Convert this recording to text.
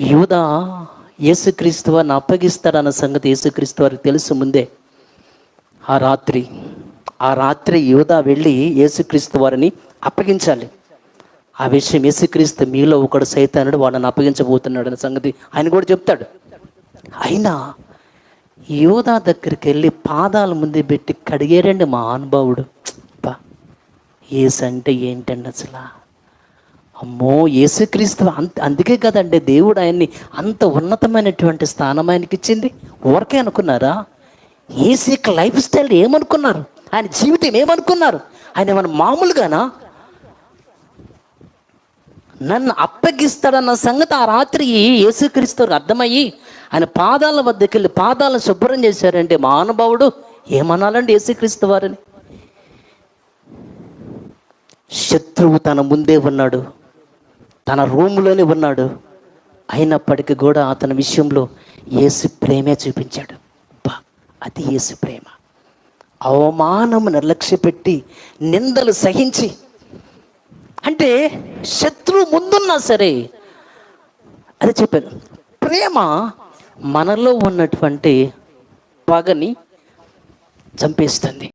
యూద యేసుక్రీస్తు వారిని అప్పగిస్తాడన్న సంగతి యేసుక్రీస్తు వారికి తెలుసు ముందే. ఆ రాత్రి ఆ రాత్రి యూద వెళ్ళి యేసుక్రీస్తు వారిని అప్పగించాలి. ఆ విషయం యేసుక్రీస్తు మీలో ఒకడు సైతానుడు వాళ్ళని అప్పగించబోతున్నాడు అనే సంగతి ఆయన కూడా చెప్తాడు. అయినా యోధా దగ్గరికి వెళ్ళి పాదాల ముందు పెట్టి కడిగారండి మా అనుభవుడు. బా ఏసంటే ఏంటండి అసలు? అమ్మో యేసుక్రీస్తు అంత అందుకే కదండి దేవుడు ఆయన్ని అంత ఉన్నతమైనటువంటి స్థానం ఆయనకి ఇచ్చింది. ఊరకే అనుకున్నారా? ఏసు యొక్క లైఫ్ స్టైల్ ఏమనుకున్నారు? ఆయన జీవితం ఏమనుకున్నారు? ఆయన ఏమన్నా మామూలుగానా? నన్ను అప్పగిస్తాడన్న సంగతి ఆ రాత్రి యేసుక్రీస్తు అర్థమయ్యి ఆయన పాదాల వద్దకు వెళ్ళి పాదాలను శుభ్రం చేశారంటే మహానుభావుడు ఏమనాలండి యేసుక్రీస్తు వారిని? శత్రువు తన ముందే ఉన్నాడు. తన రూములోనే ఉన్నాడు. అయినప్పటికీ కూడా అతని విషయంలో ఏసు ప్రేమే చూపించాడు. బా అది ఏసు ప్రేమ. అవమానం నిర్లక్ష్యపెట్టి నిందలు సహించి అంటే శత్రువు ముందున్నా సరే అది చెప్పాను ప్రేమ మనలో ఉన్నటువంటి పగని చంపేస్తుంది.